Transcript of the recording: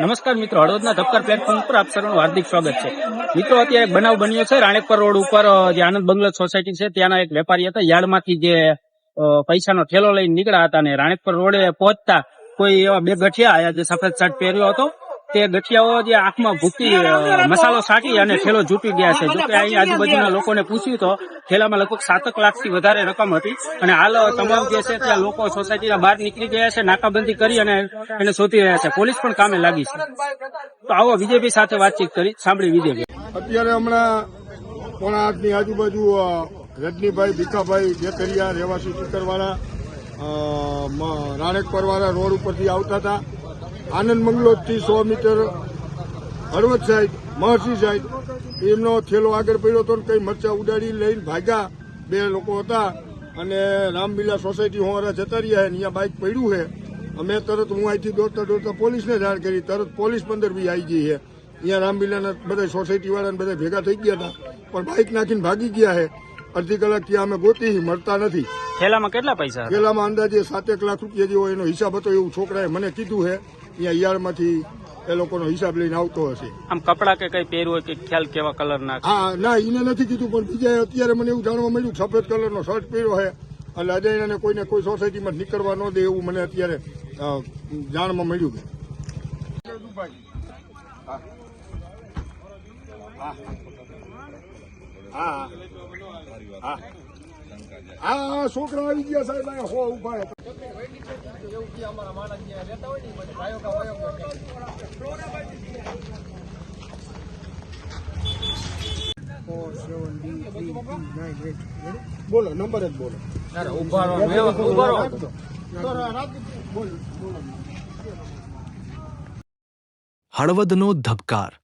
નમસ્કાર મિત્રો, હળવદના ધબકાર પ્લેટફોર્મ પર આપ સર્વનું હાર્દિક સ્વાગત છે. મિત્રો, અત્યારે એક બનાવ બન્યો છે, રાણેકપર રોડ ઉપર જે આનંદ બંગલો સોસાયટી છે, ત્યાંના એક વેપારી હતા, યાર્ડમાંથી જે પૈસાનો થેલો લઈને નીકળ્યા હતા અને રાણેકપર રોડે પહોંચતા કોઈ એવા બે ગઠિયા આયા જે સફેદ શર્ટ પહેર્યો હતો. તે ગઠિયાઓ જે આંખમાં ભૂકી મસાલો સાટી અને થેલો જૂટી ગયા છે. જોકે અહીં આજુબાજુના લોકોને પૂછ્યું તો થેલામાં લગભગ સાતક લાખથી વધારે રકમ હતી. અને હાલ તમામ જે છે ત્યાં લોકો સોસાયટીના બહાર નીકળી ગયા છે નાકાબંધી કરી અને એને શોધી રહ્યા છે. પોલીસ પણ કામે લાગી છે. તો આવો વિજયભાઈ સાથે વાતચીત કરી સાંભળી વિજયભાઈ. અત્યારે હમણાં પોણા આઠની આજુબાજુ રજનીભાઈ ભીખાભાઈ જેતરિયા રહેવાસી ટીકરવાળા અ, મ- રાણેકપરવાળા રોડ ઉપરથી આવતા હતા. આનંદ મંગલોથી સો metre Halvad side Maharshi side. એમનો થેલો આગળ પડ્યો હતો કંઈ મરચા ઉડાડી લઈને ભાગ્યા બે લોકો હતા. અને રામલીલા સોસાયટી હોવારા જતા રહ્યા છે અહીંયા બાઇક પડ્યું છે અમે તરત હું અહીંથી દોડતા દોડતા પોલીસને જાણ કરી. તરત પોલીસ પંદર બી આવી ગઈ છે અહીંયા રામલીલાના બધા સોસાયટીવાળાને બધા ભેગા થઈ ગયા હતા. પણ બાઇક નાખીને ભાગી ગયા છે અડધી કલાક ત્યાં અમે ગોતી મળતા નથી. થેલામાં કેટલા પૈસા થેલામાં અંદાજે સાતેક લાખ રૂપિયા જેવો એનો હિસાબ હતો એવું છોકરાએ મને કીધું છે અહીંયા યાર્ડમાંથી એ લોકોનો હિસાબ લઈને આવતો હશે. આમ કપડા કે કઈ પહેર્યું હોય કે ખ્યાલ કેવા કલર ના હા ના એને નથી કીધું પણ બીજા અત્યારે મને એવું જાણવા મળ્યું કે સફેદ કલરનો શર્ટ પહેર્યો છે. એટલે અજયને કોઈને કોઈ સોસાયટીમાં નીકળવા ન દે એવું મને અત્યારે જાણવા મળ્યું. છે હા હા હા છોકરા આવી ગયા સાહેબ, અહીંયા હો, ઊભા બોલો, નંબર જ બોલો. હળવદનો ધબકાર.